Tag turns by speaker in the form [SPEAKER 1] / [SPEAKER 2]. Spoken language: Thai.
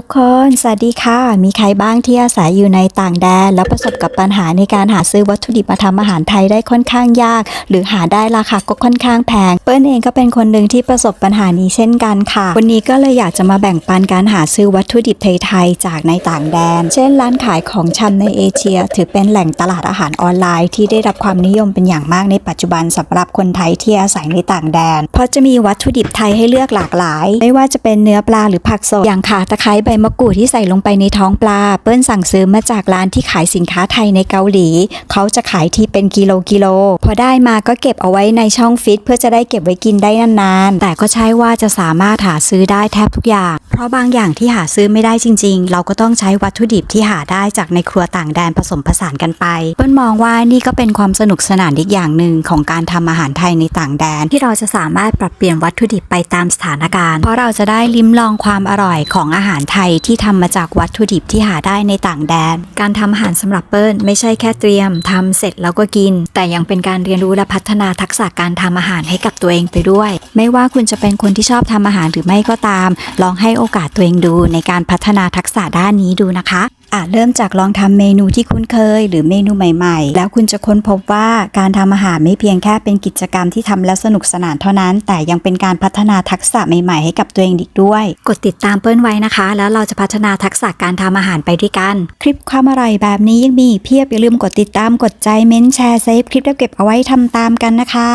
[SPEAKER 1] ทุกคนสวัสดีค่ะ มีใครบ้างที่อาศัยอยู่ในต่างแดน แล้วประสบกับปัญหาในการหาซื้อวัตถุดิบมาทำอาหารไทยได้ค่อนข้างยาก หรือหาได้ราคาก็ค่อนข้างแพง เปิ้ลเองก็เป็นคนหนึ่งที่ประสบปัญหานี้เช่นกันค่ะ วันนี้ก็เลยอยากจะมาแบ่งปันการหาซื้อวัตถุดิบไทยๆจากในต่างแดน เช่น ร้านขายของชำในเอเชีย ถือเป็นแหล่งตลาดอาหารออนไลน์ ที่ได้รับความนิยมเป็นอย่างมากในปัจจุบันสำหรับคนไทยที่อาศัยในต่างแดน เพราะจะมีวัตถุดิบไทยให้เลือกหลากหลาย ไม่ว่าจะเป็นเนื้อปลาหรือผักสดอย่างข่าตะไคร้ใบมะกรูดที่ใส่ลงไปในท้องปลา เปิ้ลสั่งซื้อมาจากร้านที่ขายสินค้าไทยในเกาหลี เขาจะขายที่เป็นกิโลกิโล พอได้มาก็เก็บเอาไว้ในช่องฟิต เพื่อจะได้เก็บไว้กินได้นานๆ แต่ก็ใช่ว่าจะสามารถหาซื้อได้แทบทุกอย่าง เพราะบางอย่างที่หาซื้อไม่ได้จริง ๆ เราก็ต้องใช้วัตถุดิบที่หาได้จากในครัวต่างแดนผสมผสานกันไป เปิ้ลมองว่านี่ก็เป็นความสนุกสนานอีกอย่างหนึ่งของการทำอาหารไทยในต่างแดน ที่เราจะสามารถปรับเปลี่ยนวัตถุดิบไปตามสถานการณ์ เพราะเราจะได้ลิ้มลองความอร่อยของอาหารไทยที่ทำมาจากวัตถุดิบที่หาได้ในต่างแดน การทำอาหารสำหรับเปิ้ลไม่ใช่แค่เตรียมทำเสร็จแล้วก็กิน แต่ยังเป็นการเรียนรู้และพัฒนาทักษะการทำอาหารให้กับตัวเองไปด้วย ไม่ว่าคุณจะเป็นคนที่ชอบทำอาหารหรือไม่ก็ตาม ลองให้โอกาสตัวเองดูในการพัฒนาทักษะด้านนี้ดูนะคะอาจเริ่มจากลองทำเมนูที่คุ้นเคย หรือเมนูใหม่ๆ แล้วคุณจะค้นพบว่าการทำอาหารไม่เพียงแค่เป็นกิจกรรมที่ทำแล้วสนุกสนานเท่านั้น แต่ยังเป็นการพัฒนาทักษะใหม่ๆ ให้กับตัวเองอีกด้วย กดติดตามเปิ้ลไว้นะคะ แล้วเราจะพัฒนาทักษะการทำอาหารไปด้วยกัน คลิปความอร่อยแบบนี้ยังมีอีกเพียบอย่าลืมกดติดตามกดใจเม้นแชร์เซฟคลิปแล้วเก็บเอาไว้ทำตามกันนะคะ